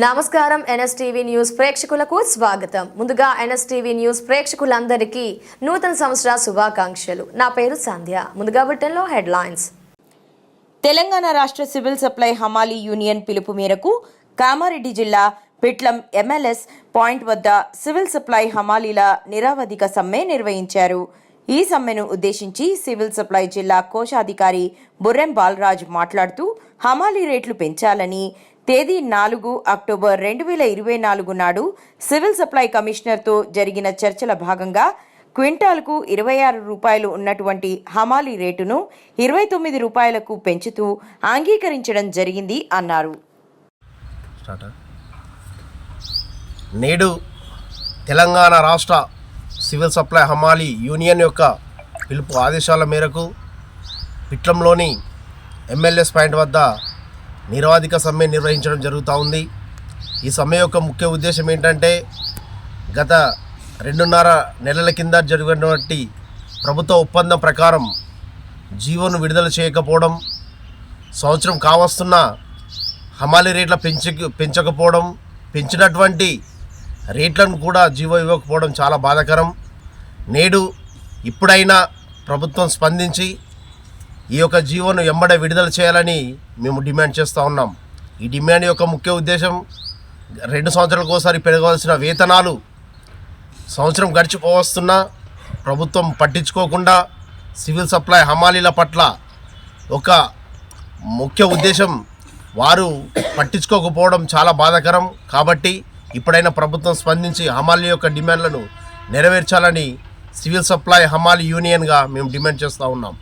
నమస్కారం NSTV news ప్రేక్షకులకు స్వాగతం. ముందుగా ఎన్ఎస్టీవీ న్యూస్ ప్రేక్షకులందరికీ నూతన సంవత్సర శుభాకాంక్షలు. నా పేరు సంధ్య. ముందుగా బుట్టెన్లో హెడ్లైన్స్. తెలంగాణ రాష్ట్ర సివిల్ సప్లై హమాలీ యూనియన్ పిలుపు మేరకు కామారెడ్డి జిల్లా పిట్లం ఎంఎల్ఎస్ పాయింట్ వద్ద సివిల్ సప్లై హమాలీల నిరావధిక సమ్మె నిర్వహించారు. ఈ సమ్మెను ఉద్దేశించి సివిల్ సప్లై జిల్లా కోశాధికారి బుర్రెం బాలరాజ్ మాట్లాడుతూ హమాలీ రేట్లు పెంచాలని తేదీ నాలుగు అక్టోబర్ రెండు వేల ఇరవై నాలుగు నాడు సివిల్ సప్లై కమిషనర్తో జరిగిన చర్చల భాగంగా క్వింటాల్కు ఇరవై ఆరు రూపాయలు ఉన్నటువంటి హమాలీ రేటును ఇరవై తొమ్మిది రూపాయలకు పెంచుతూ అంగీకరించడం జరిగింది అన్నారు. నేడు తెలంగాణ రాష్ట్ర సివిల్ సప్లై హమాలి యూనియన్ యొక్క పిలుపు ఆదేశాల మేరకు పిట్లంలోని ఎమ్మెల్యే పాయింట్ వద్ద నిరవాధిక సమ్మె నిర్వహించడం జరుగుతూ ఉంది. ఈ సమ్మె యొక్క ముఖ్య ఉద్దేశం ఏంటంటే గత రెండున్నర నెలల కింద జరిగినటువంటి ప్రభుత్వ ఒప్పందం ప్రకారం జీవోను విడుదల చేయకపోవడం సంవత్సరం కావస్తున్న హమాలీ రేట్ల పెంచ పెంచకపోవడం పెంచినటువంటి రేట్లను కూడా జీవో ఇవ్వకపోవడం చాలా బాధాకరం. నేడు ఇప్పుడైనా ప్రభుత్వం స్పందించి ఈ యొక్క జీవోను ఎంబడ విడుదల చేయాలని మేము డిమాండ్ చేస్తూ ఉన్నాం. ఈ డిమాండ్ యొక్క ముఖ్య ఉద్దేశం రెండు సంవత్సరాలకు ఒకసారి పెరగవలసిన వేతనాలు సంవత్సరం గడిచిపోవస్తున్నా ప్రభుత్వం పట్టించుకోకుండా సివిల్ సప్లై హమాలీల పట్ల ఒక ముఖ్య ఉద్దేశం వారు పట్టించుకోకపోవడం చాలా బాధాకరం. కాబట్టి ఇప్పుడైనా ప్రభుత్వం స్పందించి హమాలీ యొక్క డిమాండ్లను నెరవేర్చాలని సివిల్ సప్లై హమాలీ యూనియన్గా మేము డిమాండ్ చేస్తూ ఉన్నాం.